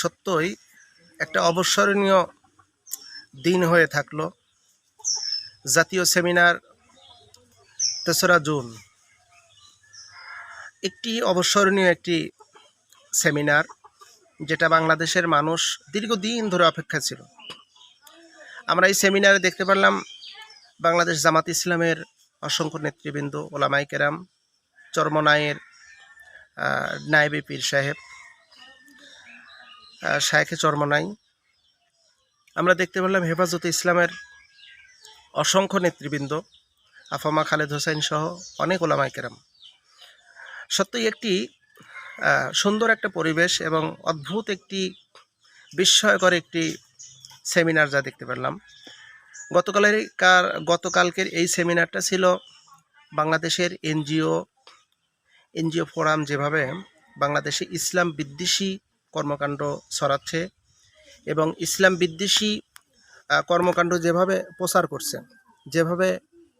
সত্যই একটা অবসরণীয় দিন হয়ে থাকল। জাতীয় সেমিনার তেসরা জুন। একটি অবসরণীয় একটি সেমিনার, যেটা বাংলাদেশের মানুষ দীর্ঘদিন ধরে অপেক্ষা ছিল। আমরা এই সেমিনারে দেখতে পারলাম বাংলাদেশ জামাত ইসলামের অসংখ্য নেতৃবৃন্দ ওলামাই কেরাম, চর্মনায়ের নায়েবে পীর সাহেব। শায়েখে চরমনাই আমরা দেখতে পেলাম হেফাজতে ইসলামের অসংখ্য নেতৃবৃন্দ, আফামা খালেদ হোসেন সহ অনেক ওলামাই কেরাম সত্যই একটি সুন্দর একটা পরিবেশ এবং অদ্ভুত একটি বিস্ময়কর একটি সেমিনার যা দেখতে পেলাম। গতকালের কার, গতকালকের এই সেমিনারটা ছিল বাংলাদেশের এনজিও এনজিও ফোরাম যেভাবে বাংলাদেশে ইসলাম বিদ্বেষী কর্মকাণ্ড ছড়াচ্ছে এবং ইসলাম বিদ্বেষী কর্মকাণ্ড যেভাবে প্রচার করছে, যেভাবে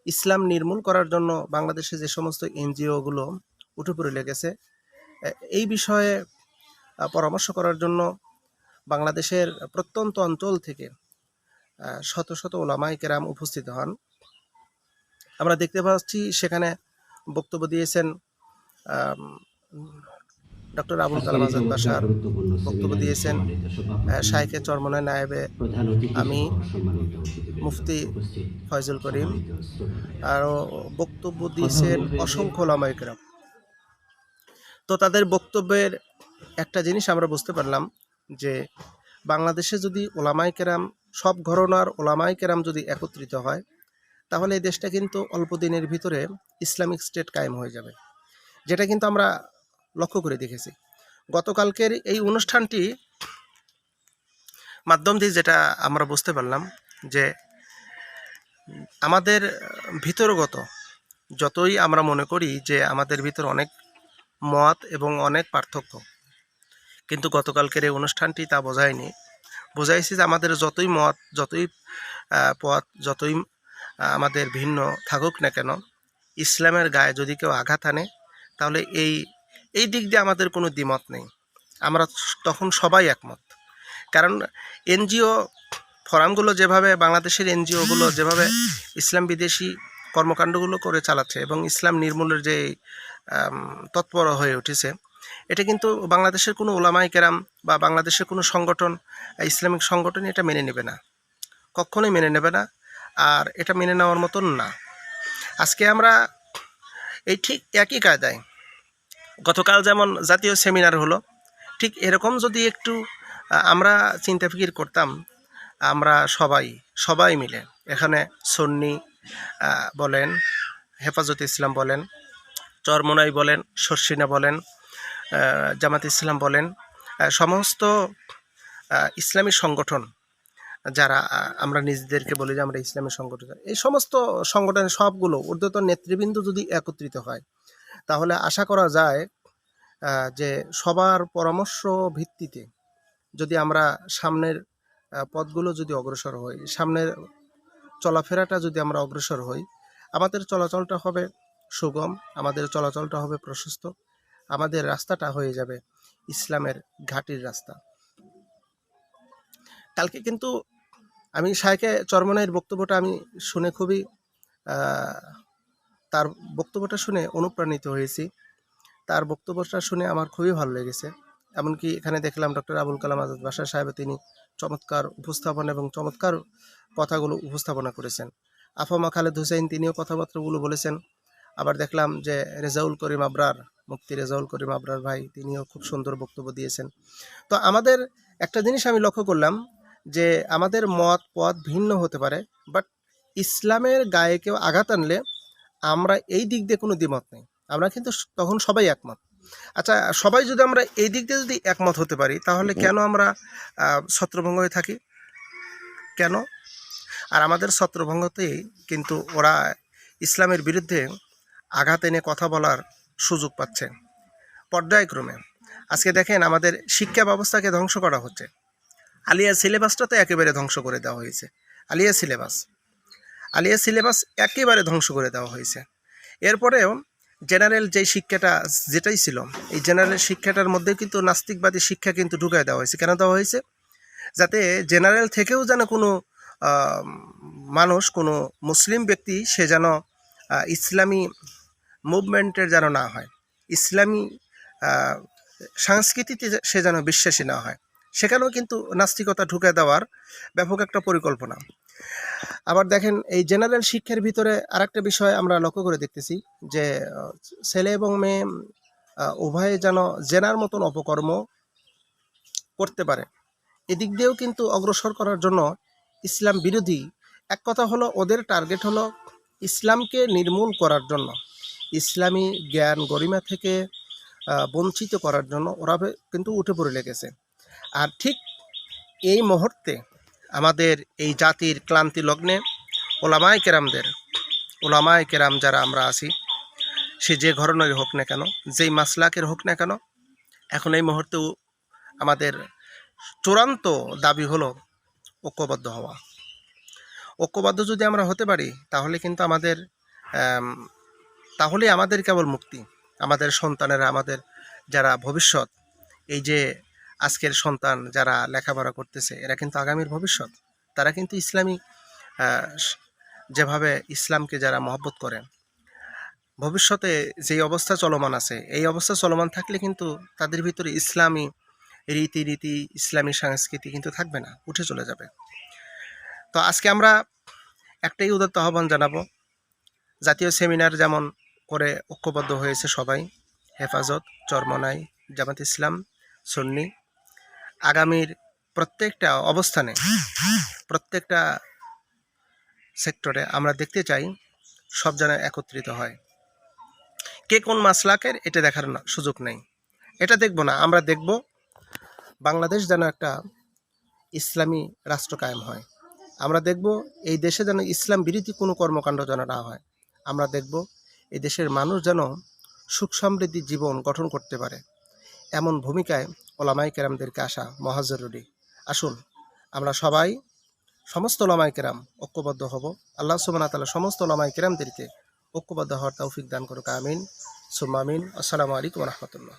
ইসলাম নির্মূল করার জন্য বাংলাদেশে যে সমস্ত এনজিওগুলো উঠে পড়ে লেগেছে এই বিষয়ে পরামর্শ করার জন্য বাংলাদেশের প্রত্যন্ত অঞ্চল থেকে শত শত ওলামাই কেরাম উপস্থিত হন। আমরা দেখতে পাচ্ছি সেখানে বক্তব্য দিয়েছেন ডক্টর আবুল কালাম আজাদ বাসার বক্তব্য দিয়েছেন শাইখে চরমনায় নায়েবে আমি মুফতি ফয়জুল করিম আরও বক্তব্য দিয়েছেন অসংখ্য ওলামাই কেরাম তো তাদের বক্তব্যের একটা জিনিস আমরা বুঝতে পারলাম যে বাংলাদেশে যদি ওলামাই কেরাম সব ঘরনার ওলামাই কেরাম যদি একত্রিত হয় তাহলে এই দেশটা কিন্তু অল্প দিনের ভিতরে ইসলামিক স্টেট কায়েম হয়ে যাবে। যেটা কিন্তু আমরা লক্ষ্য করে দেখেছি। গতকালকের এই অনুষ্ঠানটি মাধ্যম দিয়ে যেটা আমরা বুঝতে পারলাম যে আমাদের ভিতরগত যতই আমরা মনে করি যে আমাদের ভিতর অনেক মত এবং অনেক পার্থক্য, কিন্তু গতকালকের এই অনুষ্ঠানটি তা বোঝায়নি। বোঝাইছে যে আমাদের যতই মত, যতই পথ, যতই আমাদের ভিন্ন থাকুক না কেন, ইসলামের গায়ে যদি কেউ আঘাত আনে, তাহলে এই এই দিক দিয়ে আমাদের কোনো দ্বিমত নেই। আমরা তখন সবাই একমত। কারণ এনজিও ফোরামগুলো যেভাবে, বাংলাদেশের এনজিওগুলো যেভাবে ইসলাম বিদেশি কর্মকাণ্ডগুলো করে চালাচ্ছে এবং ইসলাম নির্মূলের যে তৎপর হয়ে উঠেছে, এটা কিন্তু বাংলাদেশের কোনো ওলামাই কেরাম বা বাংলাদেশের কোনো সংগঠন, ইসলামিক সংগঠন এটা মেনে নেবে না। কখনোই মেনে নেবে না আর এটা মেনে নেওয়ার মতন না। আজকে আমরা এই ঠিক একই কায়দায় গতকাল যেমন জাতীয় সেমিনার হলো, ঠিক এরকম যদি একটু আমরা চিন্তা ফিকির করতাম, আমরা সবাই সবাই মিলে, এখানে সন্নি বলেন, হেফাজত ইসলাম বলেন, চরমনাই বলেন শর্ষিনা বলেন জামাত ইসলাম বলেন সমস্ত ইসলামী সংগঠন, যারা আমরা নিজেদেরকে বলি যে আমরা ইসলামী সংগঠন, এই সমস্ত সংগঠনের সবগুলো, ঊর্ধ্বতন নেতৃবৃন্দ যদি একত্রিত হয় তাহলে আশা করা যায় যে সবার পরামর্শ ভিত্তিতে যদি আমরা সামনের পথগুলো যদি অগ্রসর হই, সামনের চলাফেরাটা যদি আমরা অগ্রসর হই, আমাদের চলাচলটা হবে সুগম, আমাদের চলাচলটা হবে প্রশস্ত, আমাদের রাস্তাটা হয়ে যাবে ইসলামের ঘাটির রাস্তা। কালকে কিন্তু আমি শায়কে চরমনাইয়ের বক্তব্যটা আমি শুনে খুবই তার বক্তব্যটা শুনে অনুপ্রাণিত হয়েছি। তার বক্তব্যটা শুনে আমার খুবই ভালো লেগেছে। এমনকি এখানে দেখলাম ডক্টর আবুল কালাম আজাদ বাসার সাহেব তিনি চমৎকার উপস্থাপনা এবং চমৎকার কথাগুলো উপস্থাপনা করেছেন। আফামা খালেদ হোসেন তিনিও কথাবার্তাগুলো বলেছেন। আবার দেখলাম যে রেজাউল করিম আবরার মুক্তি রেজাউল করিম আবরার ভাই তিনিও খুব সুন্দর বক্তব্য দিয়েছেন। তো আমাদের একটা জিনিস আমি লক্ষ্য করলাম যে আমাদের মত পথ ভিন্ন হতে পারে বাট ইসলামের গায়ে কেউ আঘাত আনলে আমরা এই দিক দিয়ে কোনো দ্বিমত নেই। আমরা কিন্তু তখন সবাই একমত। আচ্ছা সবাই যদি আমরা এই দিক দিয়ে যদি একমত হতে পারি তাহলে কেন আমরা ছত্রভঙ্গ হয়ে থাকি? কেন? আর আমাদের ছত্রভঙ্গতেই কিন্তু ওরা ইসলামের বিরুদ্ধে আঘাত এনে কথা বলার সুযোগ পাচ্ছে পর্যায়ক্রমে। আজকে দেখেন আমাদের শিক্ষা ব্যবস্থাকে ধ্বংস করা হচ্ছে। আলিয়া সিলেবাসটা তো একেবারে ধ্বংস করে দেওয়া হয়েছে। আলিয়া সিলেবাস। আলিয়া সিলেবাস একেবারে ধ্বংস করে দেওয়া হয়েছে। এরপরেও জেনারেল যে শিক্ষাটা, যেটাই ছিল, এই জেনারেল শিক্ষাটার মধ্যে কিন্তু নাস্তিকবাদী শিক্ষা কিন্তু ঢুকায় দেওয়া হয়েছে। কেন দেওয়া হয়েছে? যাতে জেনারেল থেকেও যেন কোনো মানুষ, কোনো মুসলিম ব্যক্তি সে যেন ইসলামী মুভমেন্টের যেন না হয়, ইসলামী সংস্কৃতিতে সে যেন বিশ্বাসী না হয়, সেখানেও কিন্তু নাস্তিকতা ঢুকে দেওয়ার ব্যাপক একটা পরিকল্পনা। আবার দেখেন এই জেনারেল শিক্ষার ভিতরে আরেকটা বিষয় আমরা লক্ষ্য করে দেখতেছি যে ছেলে এবং মেয়ে উভয়ে যেন জেনার মতন অপকর্ম করতে পারে। এদিক দিয়েও কিন্তু অগ্রসর করার জন্য ইসলাম বিরোধী, এক কথা হলো ওদের টার্গেট হলো ইসলামকে নির্মূল করার জন্য। ইসলামী জ্ঞান গরিমা থেকে বঞ্চিত করার জন্য ওরা কিন্তু উঠে পড়ে লেগেছে। আর ঠিক এই মুহূর্তে আমাদের এই জাতির ক্লান্তি লগ্নে ওলামায় কেরামদের ওলামায় কেরাম যারা আমরা আছি সে যে ঘরনের হোক না কেন যেই মাসলাকের হোক না কেন এখন এই মুহূর্তেও আমাদের চূড়ান্ত দাবি হলো ঐক্যবদ্ধ হওয়া। ঐক্যবদ্ধ যদি আমরা হতে পারি তাহলে কিন্তু আমাদের আম, তাহলে আমাদের কেবল মুক্তি। আমাদের সন্তানেরা আমাদের যারা ভবিষ্যৎ এই যে আজকের সন্তান যারা লেখাপড়া করতেছে, এরা কিন্তু আগামীর ভবিষ্যৎ। তারা কিন্তু ইসলামী যেভাবে ইসলামকে যারা মহব্বত করে ভবিষ্যতে যেই অবস্থা চলমান আছে, এই অবস্থা চলমান থাকলে কিন্তু তাদের ভিতরে ইসলামী রীতি রীতি ইসলামী সংস্কৃতি কিন্তু থাকবে না, উঠে চলে যাবে। তো আজকে আমরা একটাই উদাত্ত আহ্বান জানাব, জাতীয় সেমিনার যেমন করে ঐক্যবদ্ধ হয়েছে সবাই, হেফাজত, চরমনাই, জামাত ইসলাম, সুন্নি আগামীর প্রত্যেকটা অবস্থানে, প্রত্যেকটা সেক্টরে আমরা দেখতে চাই সব যেন একত্রিত হয়। কে কোন মাসলাকের এটা দেখার সুযোগ নেই। এটা দেখব না, আমরা দেখব বাংলাদেশ যেন একটা ইসলামী রাষ্ট্র কায়েম হয়। আমরা দেখব এই দেশে যেন ইসলাম বিরোধী কোনো কর্মকাণ্ড যেন না হয়। আমরা দেখব এই দেশের মানুষ যেন সুখ সমৃদ্ধি জীবন গঠন করতে পারে। এমন ভূমিকায় ওলামাই কেরামদেরকে আসা মহা জরুরি আসুন, আমরা সবাই সমস্ত ওলামাই কেরাম ঐক্যবদ্ধ হব। আল্লাহ সুমান তালা সমস্ত ওলামাই কেরামদেরকে ঐক্যবদ্ধ হওয়ার তৌফিক দান করুক, আমিন। সুম্মামিন আসসালামু আলাইকুম রহমতুল্লাহ।